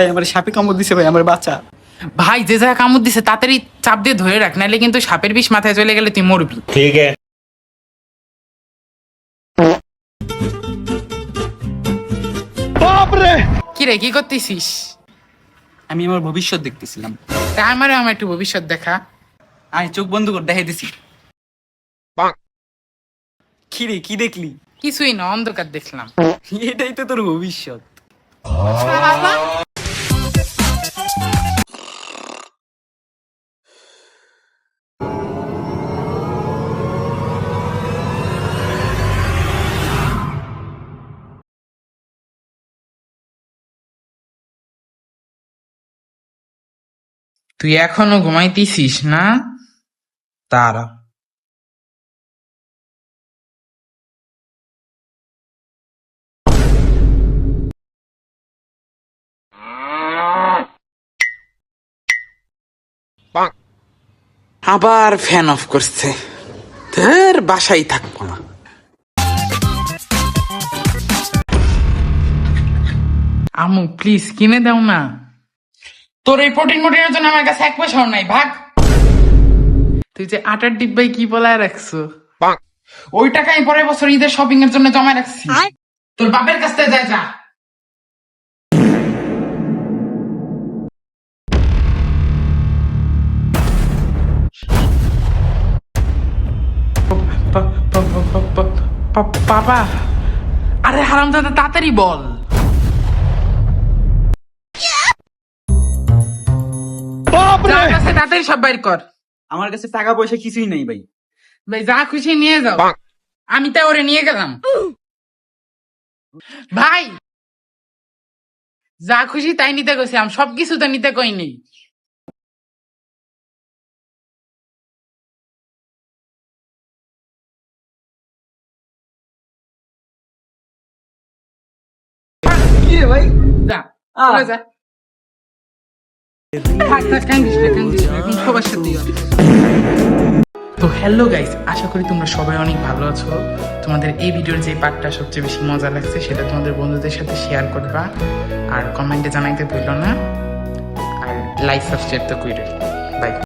ভাই আমার সাপে কামড় দিছে ভাই আমার বাচ্চা। ভাই যে যা কামড় দিছে তাড়াতাড়ি চাপ দিয়ে ধরে রাখ নাহলে কিন্তু সাপের বিষ মাথায় চলে গেলে তুই মরবি। ঠিক আছে। কি রে কি করতেছিস? আমি আমার ভবিষ্যৎ দেখতেছিলাম। তাই আমারও আমার একটু ভবিষ্যৎ দেখা। আয় চোখ বন্ধ করে দেখাই দিছি। কি রে কি দেখলি? কিছুই না অন্ধকার দেখলাম। এটাই তো তোর ভবিষ্যৎ। তুই এখনও ঘুমাইতেছিস না? তারা আবার ফ্যান অফ করছে। ধর বাসাই থাকব না। আমু প্লিজ কিনে দাও না। তোর এই প্রোটিন মোটিনের জন্য আমার কাছে এক পয়সাও নাই ভাগ তুই যে আটার ডিব্বাই কি বলায় রাখছো ওই টাকা আমি পরের বছর ঈদের শপিং এর জন্য জমা রাখছি তোর বাপের কাছ থেকে যা যা বাবা আরে হারাম দাদা তাড়াতাড়ি বল তাড়াতাড়ি সব বাইর কর। আমার কাছে টাকা পয়সা কিছুই নাই ভাই। ভাই যা খুশি নিয়ে যাও। আমি তা ওরে নিয়ে গেলাম। ভাই যা খুশি তাই নিতে গেছিলাম সবকিছু তো নিতে কইনি কি ভাই? যা যা। তো হ্যালো গাইস আশা করি তোমরা সবাই অনেক ভালো আছো। তোমাদের এই ভিডিওর যে পার্টটা সবচেয়ে বেশি মজা লাগছে, সেটা তোমাদের বন্ধুদের সাথে শেয়ার করবা। আর কমেন্টে জানাইতে ভুলো না। আর লাইক সাবস্ক্রাইব তো করে